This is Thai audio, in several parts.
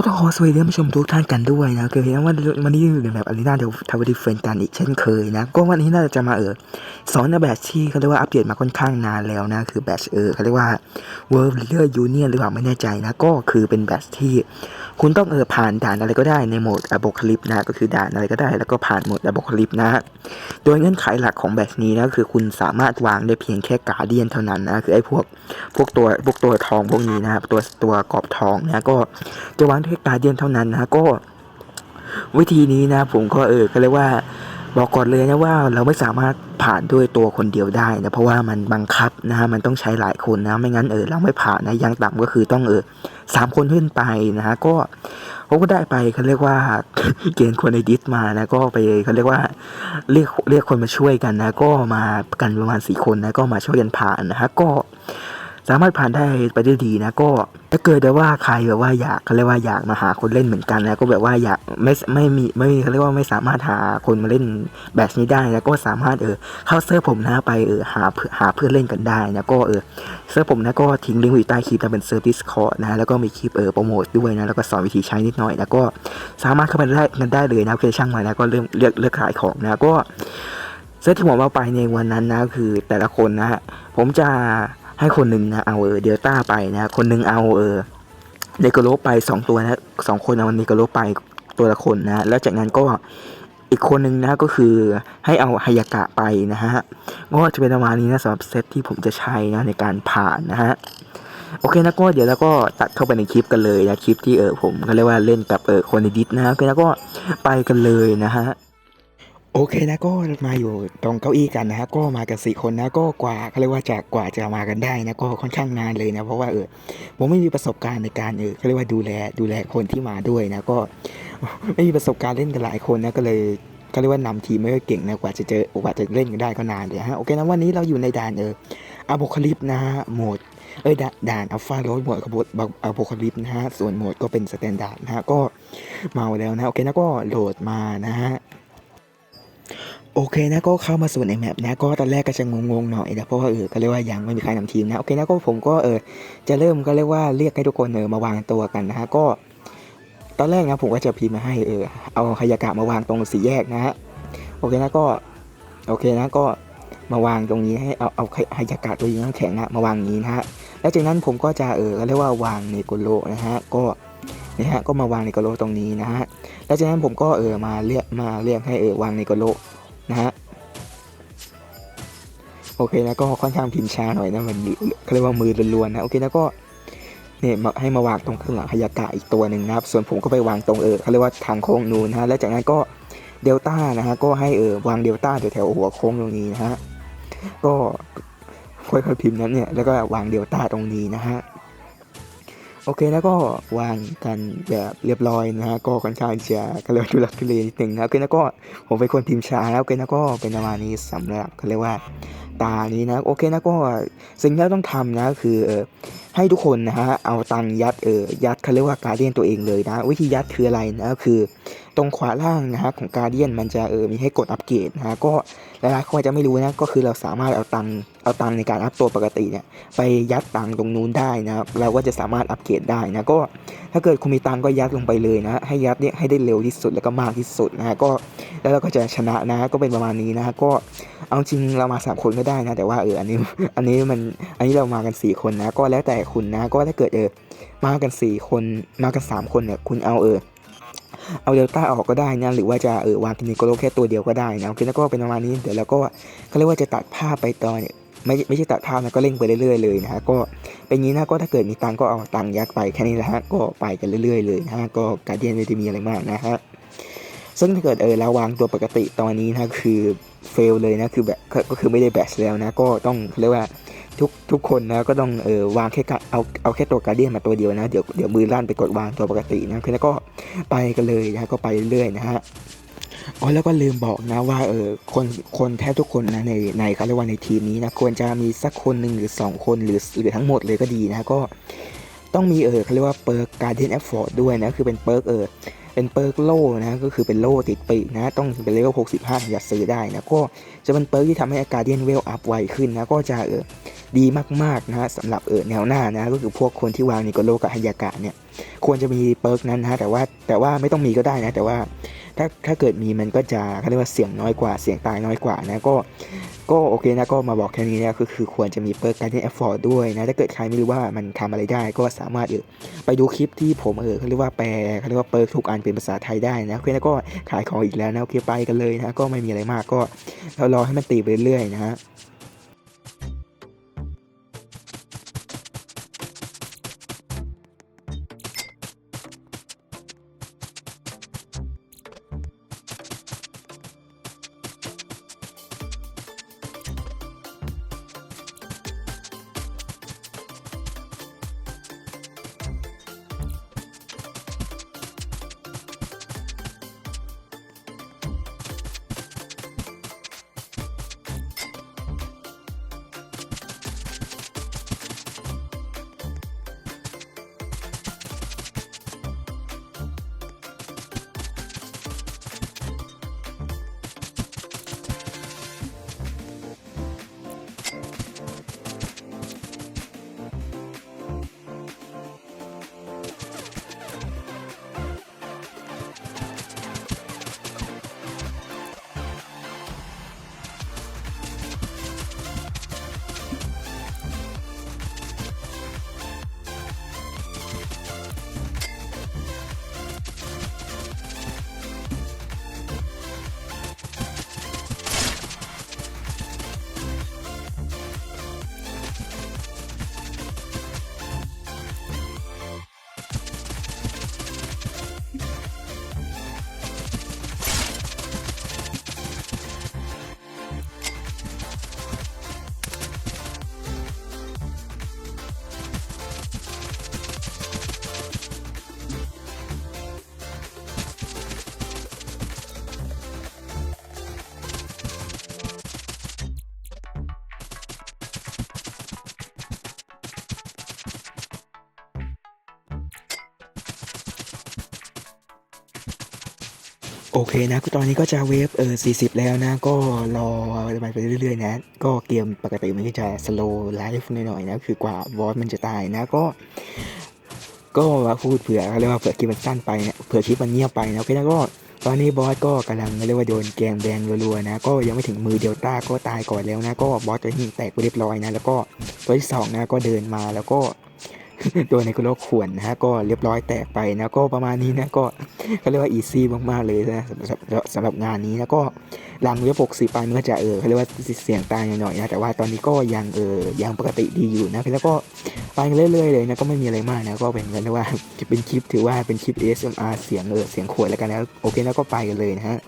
ก็ต้องขอสวัสดีท่านผู้ชมทุกท่านกันด้วยนะคือเห็นว่าวันนี้อยู่ในแบบอารีนาเดลทาวเวอร์เฟนกันอีกเช่นเคยนะ ก็วันนี้น่าจะมาเออสอนในแบทที่เขาเรียกว่าอัปเดตมาค่อนข้างนานแล้วนะ คือแบทเออเขาเรียกว่า World Leader Union หรือเปล่าไม่แน่ใจนะ ก็คือเป็นแบทที่ คุณต้องเออผ่านด่านอะไรก็ได้ในโหมดอะโบคลิปนะ ก็คือด่านอะไรก็ได้ แล้วก็ผ่านโหมดอะโบคลิปนะ โดยเงื่อนไขหลักของแบทนี้นะคือคุณสามารถวางได้เพียงแค่การเดียนเท่านั้นนะคือไอ้พวกพวกตัวพวกตัวทองพวกนี้นะครับตัวตัวกรอบทองนะก็จะวางด้แค่การเดียนเท่านั้นนะก็วิธีนี้นะผมก็เออก็เรียกว่าบอกก่อนเลยนะว่าเราไม่สามารถผ่านด้วยตัวคนเดียวได้นะเพราะว่ามันบังคับนะฮะมันต้องใช้หลายคนนะไม่งั้นเออเราไม่ผ่านนะยังต่ำก็คือต้องเออสามคนขึ้นไปนะฮะก็ผมก็ได้ไปเขาเรียกว่าเกณฑ์คนในดิสมานะก็ไปเขาเรียกว่าเรียกเรียกคนมาช่วยกันนะ ก็มากันประมาณสี่คนนะก็มาช่วยกันผ่านนะฮะก็ สามารถผ่านได้ไปได้ดีนะก็ถ้าเกิดแต่ว่าใครแบบว่าอยากเขาเรียกว่าอยากมาหาคนเล่นเหมือนกันนะก็แบบว่าอยากไม่ไม่มีไม่มีเขาเรียกว่าไม่สามารถหาคนมาเล่นแบบนี้ได้นะก็สามารถเออเข้าเซิร์ฟผมนะไปเออหาเพื่อหาเพื่อนเล่นกันได้นะก็เออเซิร์ฟผมนะก็ทิ้งลิงก์ไว้ใต้คลิปนะเป็นเซิร์ฟดิสคอร์ดนะแล้วก็มีคลิปเออโปรโมทด้วยนะแล้วก็สอนวิธีใช้นิดหน่อยนะก็สามารถเข้าไปได้กันได้เลยนะโอเคช่างมานะก็เริ่มเลือกเลือกขายของนะก็เซตที่ผมเอาไปในวันนั้นนะคือแต่ละคนนะฮะผมจะ ให้คนหนึ่งนะเอาเออเดลต้าไปนะคนหนึ่งเอาเออเนโกโลไปสองตัวนะสองคนเอาเนโกโลไปตัวละคนนะแล้วจากนั้นก็อีกคนหนึ่งนะก็คือให้เอาฮายากะไปนะฮะก็จะเป็นประมาณนี้นะสำหรับเซตที่ผมจะใช้นะในการผ่านนะฮะโอเคนะก็เดี๋ยวแล้วก็ตัดเข้าไปในคลิปกันเลยนะคลิปที่เออผมก็เรียกว่าเล่นกับเออคนในดิสนะโอเคแล้วก็ไปกันเลยนะฮะ โอเคนะก็มาอยู่ตรงเก้าอี้กันนะฮะก็มากันสี่คนนะก็กว่าเขาเรียกว่าจะกว่าจะมากันได้นะก็ค่อนข้างนานเลยนะเพราะว่าเออผมไม่มีประสบการณ์ในการเออเขาเรียกว่าดูแลดูแลคนที่มาด้วยนะก็ไม่มีประสบการณ์เล่นกันหลายคนนะก็เลยเขาเรียกว่านำทีมไม่ค่อยเก่งนะกว่าจะเจอกว่าจะเล่นกันได้ก็นานเลยฮะโอเคนะวันนี้เราอยู่ในด่านเอออะโบคาลิปนะฮะโหมดเอ้ยด่านด่านอัลฟาโรดโหมดขบวนอะโบคาลิปนะฮะส่วนโหมดก็เป็นสแตนดาร์ดนะฮะก็เมาแล้วนะโอเคนะก็โหลดมานะฮะ โอเคนะก็เข้ามาสู่ในแมปนะก็ตอนแรกก็จะงงๆหน่อยนะเพราะว่าเออก็เรียกว่ายังไม่มีใครนำทีมนะโอเคนะก็ผมก็เออจะเริ่มก็เรียกว่าเรียกให้ทุกคนเออมาวางตัวกันนะฮะก็ ตอนแรกนะผมก็จะพิมพ์มาให้เออเอาฮายากะมาวางตรงสี่แยกนะฮะโอเคนะก็โอเคนะก็มาวางตรงนี้ให้เอาเอาฮายากะตัวยิงน้ำแข็งนะมาวางนี้นะฮะแล้วจากนั้นผมก็จะเออก็เรียกว่าวางเนโกโลนะฮะก็ นะฮะก็มาวางเนโกโลตรงนี้นะฮะแล้วจากนั้นผมก็เออมาเรียกมาเรียกให้เออวางเนโกโลนะฮะโอเคแล้วก็ค่อนข้างพิมพ์ช้าหน่อยนะมันเขาเรียกว่ามือล้วนๆนะโอเคแล้วก็เนี่ยให้มาวางตรงข้างหลังฮายากะอีกตัวหนึ่งนะครับ ส่วนผมก็ไปวางตรงเออเขาเรียกว่าทางโค้งนูนนะฮะแล้วจากนั้นก็เดลต้านะฮะก็ให้เออวางเดลต้าแถวๆหัวโค้งตรงนี้นะฮะก็ค่อยๆพิมพ์นั้นเนี่ยแล้วก็วางเดลต้าตรงนี้นะฮะ โอเคแล้วก็วางกันแบบเรียบร้อยนะฮะก็ค่อนข้างจะก็เรียกว่าทุลักทุเลนิดหนึ่งนะโอเคแล้วก็ผมเป็นคนพิมพ์ช้าแล้วโอเคนะก็เป็นประมาณนี้สำหรับเขาเรียกว่า ตานี้นะโอเคนะก็สิ่งที่เราต้องทำนะคือเออให้ทุกคนนะฮะเอาตังยัดเออยัดเขาเรียกว่าการเดียนตัวเองเลยนะ วิธียัดคืออะไรนะก็คือตรงขวาล่างนะฮะของการเดียนมันจะเออมีให้กดอัปเกรดนะฮะก็หลายๆคนอาจจะไม่รู้นะก็คือเราสามารถเอาตังเอาตังในการอัพตัวปกติเนี่ยไปยัดตังตรงนู้นได้นะครับเราก็จะสามารถอัปเกรดได้นะก็ถ้าเกิดคุณมีตังก็ยัดลงไปเลยนะ ให้ยัดเนี่ยให้ได้เร็วที่สุดแล้วก็มากที่สุดนะฮะก็แล้วเราก็จะชนะนะก็เป็นประมาณนี้นะฮะก็ เอาจริงเรามาสามคนก็ได้นะ แต่ว่าเอออันนี้อันนี้มันอันนี้เรามากันสี่คนนะ ก็แล้วแต่คุณนะ ก็ถ้าเกิดเออมากันสี่คนมากันสามคนเนี่ยคุณเอาเออเอาเดลต้าออกก็ได้นะหรือว่าจะเออวางกินิโกโลแค่ตัวเดียวก็ได้นะโอเคแล้วก็เป็นประมาณนี้เดี๋ยวเราก็เขาเรียกว่าจะตัดภาพไปตอนเนี่ยไม่ไม่ใช่ตัดภาพนะก็เล่งไปเรื่อยๆเลยนะฮะก็เป็นงนี้นะก็ถ้าเกิดมีตังก็เอาตังยัดไปแค่นี้แหละฮะก็ไปกันเรื่อยๆเลยนะฮะก็การเดียนไม่ได้มีอะไรมากนะฮะ ซึ่งถ้าเกิดเออเราวางตัวปกติตอนนี้นะคือเฟลเลยนะคือแบบก็คือไม่ได้แบชแล้วนะก็ต้องเรียกว่าทุกทุกคนนะก็ต้องเออวางแค่กะเอาเอาแค่ตัวการเดียนมาตัวเดียวนะเดี๋ยวเดี๋ยวมือลั่นไปกดวางตัวปกตินะคือแล้วก็ไปกันเลยนะก็ไปเรื่อยๆนะฮะอ๋อแล้วก็ลืมบอกนะว่าเออคนคนแทบทุกคนนะในในเขาเรียกว่าในทีมนี้นะควรจะมีสักคนหนึ่งหรือสองคนหรือหรือทั้งหมดเลยก็ดีนะก็ ต้องมีเออเขาเรียกว่าเปิร์กการเดียนแอฟฟอร์ดด้วยนะ คือเป็นเปิร์กเออเป็นเปิร์กโล่นะก็คือเป็นโล่ติดปีกนะ ต้องเป็นเลเวล65ถึงจะซื้อได้นะ ก็จะเป็นเปิร์กที่ทำให้อาการเดียนเวลอัพไวขึ้นนะ ก็จะเออ ดีมากๆนะฮะสำหรับเออแนวหน้านะก็คือพวกคนที่วางนิโกโลกับฮายากะเนี่ยควรจะมีเปิร์กนั้นนะแต่ว่าแต่ว่าไม่ต้องมีก็ได้นะ แต่ว่าถ้าถ้าเกิดมีมันก็จะเขาเรียกว่าเสี่ยงน้อยกว่าเสี่ยงตายน้อยกว่านะก็ก็โอเคนะก็มาบอกแค่นี้นะก็คือควรจะมีเปิร์กการที่แอฟฟอร์ดด้วยนะถ้าเกิดใครไม่รู้ว่ามันทำอะไรได้ก็สามารถเออไปดูคลิปที่ผมเออเขาเรียกว่าแปลเขาเรียกว่าเปิร์กทุกอันเป็นภาษาไทยได้นะโอเคแล้วก็ขายของอีกแล้วนะโอเคไปกันเลยนะก็ไม่มีอะไรมากก็เรารอให้มันตีไปเรื่อยๆนะฮะ โอเคนะตอนนี้ก็จะเวฟเออ40 แล้วนะ ก็รอไปเรื่อยๆนะ ก็เกมปกติมันก็จะสโลว์ไลฟ์หน่อยๆนะ คือกว่าบอสมันจะตายนะ ก็ ก็พูดเผื่อเรียกว่าเผื่อคลิปมันสั้นไปนะเผื่อคลิปมันเงียบไปนะโอเคแล้วก็ตอนนี้บอสก็กำลังเรียกว่าโดนแกงแบงรัวๆนะ ก็ยังไม่ถึงมือเดลต้าก็ตายก่อนแล้วนะ ก็บอสตัวที่หนึ่งแตกไปเรียบร้อยนะ แล้วก็ตัวที่สองนะก็เดินมาแล้วก็ โดนในกุโลกขวนนะฮะก็เรียบร้อยแตกไปนะก็ประมาณนี้นะก็เขาเรียกว่าอีซี่มากๆเลยนะสำหรับสำหรับงานนี้นะก็หลังเว็บปกสีไปมันก็จะเออเขาเรียกว่าเสียงตายหน่อยๆนะแต่ว่าตอนนี้ก็ยังเออยังปกติดีอยู่นะแล้วก็ไปเรื่อยๆเลยนะก็ไม่มีอะไรมากนะก็เป็นกันว่าเป็นคลิปถือว่าเป็นคลิป ASMR เสียงเออเสียงขวดแล้วกันนะโอเคแล้วก็ไปกันเลยนะฮะ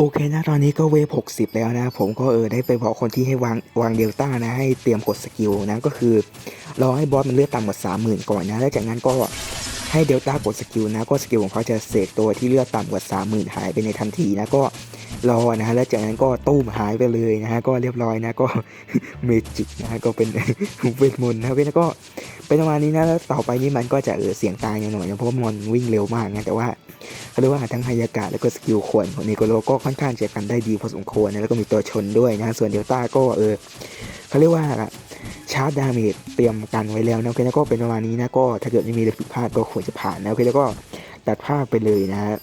โอเคนะตอนนี้ก็เวฟ60 แล้วนะ ผมก็เออได้ไปบอกคนที่ให้วางวางเดลต้านะให้เตรียมกดสกิลนะก็คือรอให้บอสมันเลือดต่ำกว่า30,000 ก่อนนะแล้วจากนั้นก็ให้เดลต้ากดสกิลนะก็สกิลของเขาจะเสกตัวที่เลือดต่ำกว่า30,000 หายไปในทันทีนะก็ รอนะฮะแล้วจากนั้นก็ตู้มหายไปเลยนะฮะก็เรียบร้อยนะก็เมจิกนะฮะก็เป็นเวทมนต์นะเวทแล้วก็เป็นประมาณนี้นะแล้วต่อไปนี้มันก็จะเออเสียงตายหน่อยนะเพราะมันวิ่งเร็วมากนะแต่ว่าเขาเรียกว่าทั้งไฮยากะแล้วก็สกิลขวนของเนโกโลก็ค่อนข้างจะกันได้ดีพอสมควรนะแล้วก็มีตัวชนด้วยนะส่วนเดลต้าก็เออเขาเรียกว่าชาร์จดาเมจเตรียมกันไว้แล้วนะโอเคแล้วก็เป็นประมาณนี้นะก็ถ้าเกิดไม่มีอะไรผิดพลาดก็ควรจะผ่านนะโอเคแล้วก็ตัดภาพไปเลยนะฮะ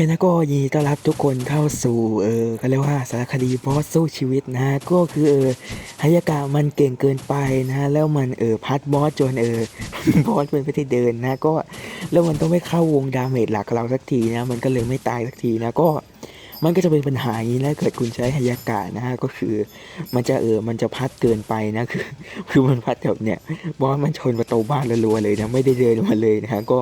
คนะก็ยินดีต้อนรับทุกคนเข้าสู่เออเขาเรียกว่าสารคดีบอสสู้ชีวิตนะ ก็คือเออฮายากะมันเก่งเกินไปนะ แล้วมันเออพัดบอสจนเออบอสมันไม่ได้เดินนะ ก็แล้วมันต้องไม่เข้าวงดาเมจหลักเราสักทีนะ มันก็เลยไม่ตายสักทีนะก็มันก็จะเป็นปัญหาอย่างนี้นะเกิดคุณใช้ฮายากะนะฮะก็คือ มันจะเออมันจะพัดเกินไปนะคือ คือมันพัดแบบเนี่ยบอสมันชนประตูบ้านรัวๆเลยนะไม่ได้เดินมาเลยนะฮะก็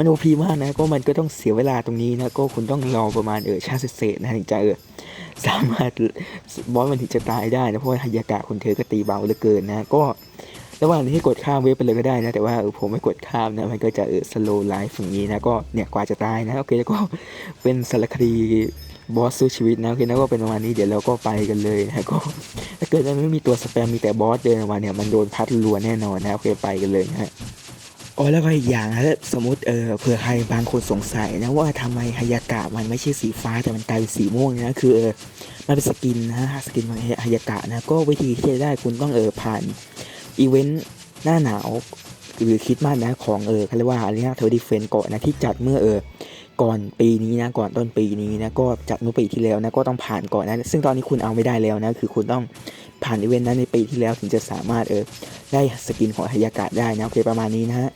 มันโอพีมากนะก็มันก็ต้องเสียเวลาตรงนี้นะก็คุณต้องรอประมาณเออชาติเศษนะถึงจะเออสามารถบอสมันถึงจะตายได้นะเพราะว่าฮายากะคนเธอก็ตีเบาเหลือเกินนะก็ระหว่างนี้ให้กดข้ามเวฟไปเลยก็ได้นะ แต่ว่าเออผมไม่กดข้ามนะ มันก็จะเออสโลไลฟ์อย่างนี้นะ ก็เนี่ยกว่าจะตายนะ โอเค แล้วก็เป็นสารคดีบอสสู้ชีวิตนะโอเคนะก็เป็นประมาณนี้เดี๋ยวเราก็ไปกันเลยนะก็ถ้าเกิดมันไม่มีตัวสแปมมีแต่บอสเดินออกมาเนี่ยมันโดนพัดรัวแน่นอนนะโอเคไปกันเลยนะ ฮะอ๋อแล้วก็อีกอย่างนะถ้าสมมติเออเผื่อใครบางคนสงสัยนะว่าทำไมฮายากะมันไม่ใช่สีฟ้าแต่มันกลายเป็นสีม่วงนะคือเออมันเป็นสกินนะสกินของฮายากะนะก็วิธีที่จะได้คุณต้องเออผ่านอีเวนต์หน้าหนาวหรือคิดมากนะของเออเขาเรียกว่าอารีนาเทอร์ดิเฟนก่อนนะที่จัดเมื่อเออก่อนปีนี้นะก่อนต้นปีนี้นะก็จัดเมื่อปีที่แล้วนะก็ต้องผ่านก่อนนะซึ่งตอนนี้คุณเอาไม่ได้แล้วนะคือคุณต้องผ่านอีเวนต์นั้นในปีที่แล้วถึงจะสามารถเออได้สกินของฮายากะได้นะโอเคประมาณนี้นะฮะ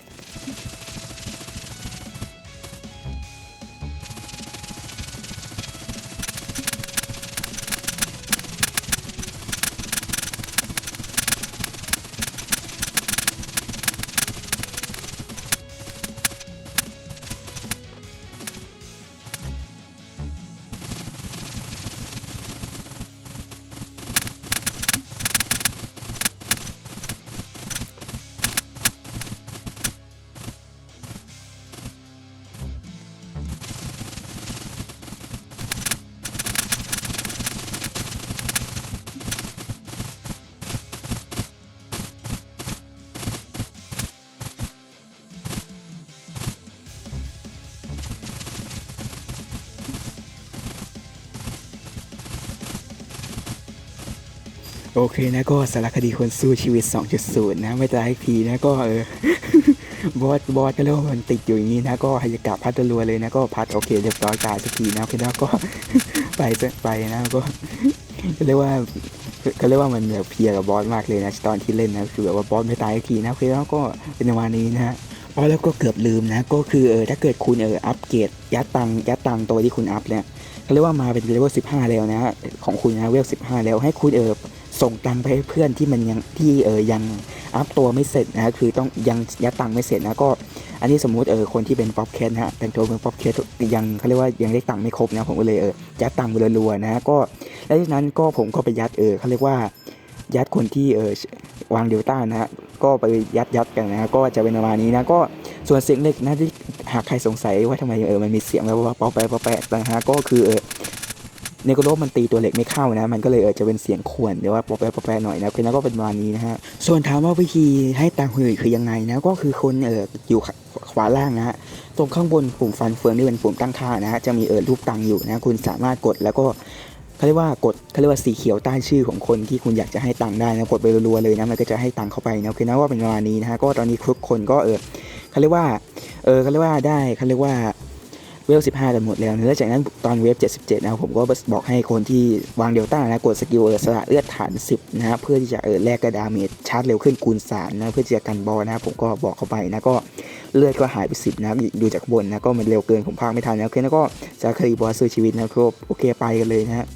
อเคนะก็สารคดีคนสู้ชีวิต 2.0 นะ ไม่ตายทีนะก็เออบอสบอสก็เรียกว่ามันติดอยู่อย่างนี้นะก็ฮายากะพัดรัวเลยนะก็พัดโอเคเรียบร้อยตายสักทีนะโอเคแล้วก็ไปซะไปนะก็เรียกว่าก็เรียกว่ามันแบบเพียกับบอสมากเลยนะตอนที่เล่นนะคือแบบว่าบอสไม่ตายทีนะโอเคแล้วก็เป็นประมาณนี้นะฮะอ๋อแล้วก็เกือบลืมนะก็คือเออถ้าเกิดคุณเอออัปเกรดยัดตังยัดตังตัวที่คุณอัพเนี่ยเขาเรียกว่ามาเป็นเลเวล15 แล้วนะของคุณนะเวล15 แล้วให้คุณเออ ส่งตังไปให้เพื่อนที่มันยังที่เออยังอัพตัวไม่เสร็จนะคือต้องยังยัดตังไม่เสร็จนะก็ อันนี้สมมุติเออคนที่เป็นป๊อปแคทนะฮะแต่งตัวเป็นป๊อปแคทยังเขาเรียกว่ายังได้ตังไม่ครบนะผมก็เลยเออยัดตังค์รัวๆนะก็แล้วจากนั้นก็ผมก็ไปยัดเออเขาเรียกว่ายัดคนที่เออวางเดลต้านะฮะก็ไปยัดยัดกันนะฮะก็จะเป็นประมาณนี้นะก็ส่วนเสียงเล็กนะที่หากใครสงสัยว่าทำไมเออมันมีเสียงแบบว่าป๊อปแปะป๊อปแปะนะฮะก็คือเออ เนโกโรมันตีตัวเหล็กไม่เข้านะ มันก็เลยเออจะเป็นเสียงข่วนหรือว่าปอแปะปอแปะหน่อยนะคือนั้นก็เป็นประมาณนี้นะฮะส่วนถามว่าวิธีให้ตังค์คนอื่นคือยังไงนะก็คือคนเอออยู่ขวาล่างนะฮะตรงข้างบนปุ่มฟันเฟืองที่เป็นปุ่มตั้งค่านะฮะจะมีเออรูปตังค์อยู่นะคุณสามารถกดแล้วก็เขาเรียกว่ากดเขาเรียกว่าสีเขียวใต้ชื่อของคนที่คุณอยากจะให้ตังค์ได้นะกดไปรัวๆเลยนะมันก็จะให้ตังค์เข้าไปนะคือนะว่าเป็นประมาณนี้นะฮะก็ตอนนี้ทุกคนก็เออเขาเรียกว่าเออเขาเรียกว่าได้เขาเรียกว่า เวล 15 กันหมดแล้วนะแล้วจากนั้นตอนเวฟ 77 นะครับผมก็บอกให้คนที่วางเดลต้านะกดสกิลเออสละเลือดฐาน 10 นะเพื่อที่จะเออแลกกระดาเมจชาร์จเร็วขึ้นคูณ3นะเพื่อที่จะกันบอลนะผมก็บอกเขาไปนะก็เลือดก็หายไป 10 นะครับดูจากข้างบนนะก็มันเร็วเกินผมพากไม่ทันนะโอเคแล้วก็จะคลีบอสสู้ชีวิตนะครับโอเคไปกันเลยนะฮะ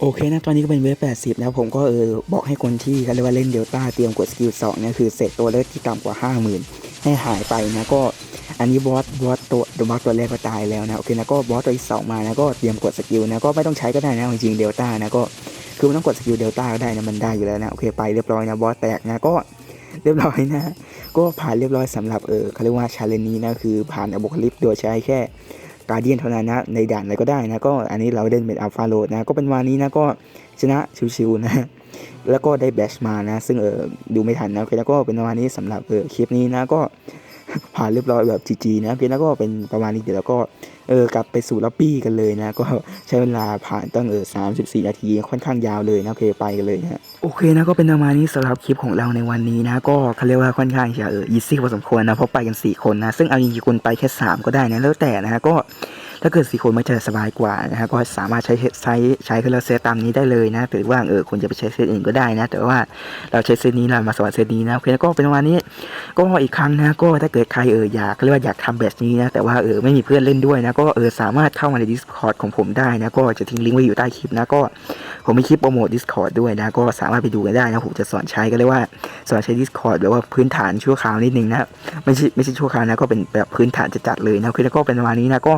โอเคนะ ตอนนี้ก็เป็นเวฟ80 แล้วผมก็เออบอกให้คนที่เขาเรียกว่าเล่นเดลต้าเตรียมกดสกิล2เนี่ยคือเศษตัวเลือดที่ต่ำกว่า 50,000 ให้หายไปนะก็อันนี้บอสบอสตัวบอสตัวแรกก็ตายแล้วนะโอเคนะก็บอสตัวที่สองมานะก็เตรียมกดสกิลนะก็ไม่ต้องใช้ก็ได้นะจริงเดลต้านะก็คือไม่ต้องกดสกิลเดลต้าก็ได้นะมันได้อยู่แล้วนะโอเคไปเรียบร้อยนะบอสแตกนะก็เรียบร้อยนะ ก็ผ่านเรียบร้อยสำหรับเออเขาเรียกว่าชาเลนนี้นะคือผ่านอบุคลิปโดยใช้แค่ การเดียนเท่านั้นนะในด่านอะไรก็ได้นะก็อันนี้เราเล่นเป็นอัลฟาโรดนะก็เป็นวันนี้นะก็ชนะชิวๆนะแล้วก็ได้แบชมานะ ซึ่งเออดูไม่ทันนะโอเคแล้วก็เป็นวานี้สำหรับเออคลิปนี้นะก็ ผ่านเรียบร้อยแบบจีๆนะโอเคแล้วก็เป็นประมาณนี้เดี๋ยวเราก็เออกลับไปสู่ล็อบบี้กันเลยนะก็ใช้เวลาผ่านตั้งเออสามสิบสี่นาทีค่อนข้างยาวเลยนะโอเคไปกันเลยนะโอเคนะก็เป็นประมาณนี้สำหรับคลิปของเราในวันนี้นะก็เขาเรียกว่าค่อนข้างจะเอออีซี่พอสมควรนะเพราะไปกันสี่คนนะซึ่งเอาจริงๆคุณไปแค่สามก็ได้นะแล้วแต่นะฮะก็ ถ้าเกิดสี่คนมันจะสบายกว่านะฮะก็สามารถใช้ใช้ใช้เครื่องเซตตามนี้ได้เลยนะหรือว่าเออคุณจะไปใช้เซตอื่นก็ได้นะ แต่ว่าเราใช้เซตนี้เรามาสอนเซตนี้นะโอเคก็เป็นวันนี้ก็อีกครั้งนะก็ถ้าเกิดใครเอออยากเรียกว่าอยากทำแบบนี้นะแต่ว่าเออไม่มีเพื่อนเล่นด้วยนะก็เออสามารถเข้ามาใน Discord ของผมได้นะก็จะทิ้งลิงก์ไว้อยู่ใต้คลิปนะก็ผมมีคลิปโปรโมท Discord ด้วยนะก็สามารถไปดูกันได้นะผมจะสอนใช้ก็เรียกว่าสอนใช้ Discord แบบว่าพื้นฐานชั่วคราวนิดนึงนะไม่ใช่ไม่ใช่ชั่วคราวนะก็เป็นแบบพื้นฐานจะจัดๆเลยนะโอเคแล้วก็เป็นประมาณนี้นะก็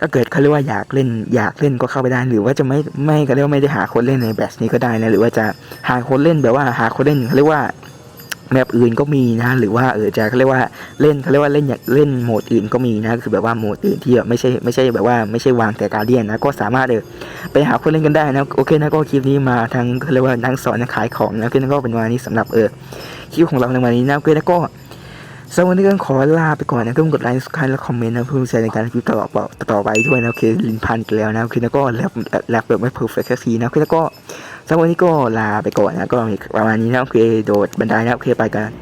ถ้าเกิดเขาเรียกว่าอยากเล่นอยากเล่นก็เข้าไปได้ หรือว่าจะไม่ไม่ก็เรียกว่าไม่ได้หาคนเล่นในแบบนี้ก็ได้นะหรือว่าจะหาคนเล่นแบบว่าหาคนเล่นเขาเรียกว่าแบบอื่นก็มีนะหรือว่าเออจะเขาเรียกว่าเล่นเขาเรียกว่าเล่นอยากเล่นโหมดอื่นก็มีนะคือแบบว่าโหมดอื่นที่แบบไม่ใช่ไม่ใช่แบบว่าไม่ใช่วางแต่การเดียนนะก็สามารถเออไปหาคนเล่นกันได้นะโอเคนะก็คลิปนี้มาทางเขาเรียกว่าทั้งสอนขายของนะโอเคนก็เป็นวันนี้สำหรับเออคลิปของเราในวันนี้นะโอเคนะก็ สำหรับวันนี้ก็ขอลาไปก่อนนะก็กดไลค์สกายและคอมเมนต์นะเพื่อแช้ในการคลิปต่อต่อต่อไปด้วยนะโอเคลินพันกันแล้วนะโอเคแล้วก็แลบแลบแบบไม่เพอร์เฟกต์สักทีนะโอเคแล้วก็สำหรับวันนี้ก็ลาไปก่อนนะก็ประมาณนี้นะโอเคโดดบันไดนะโอเคไปกัน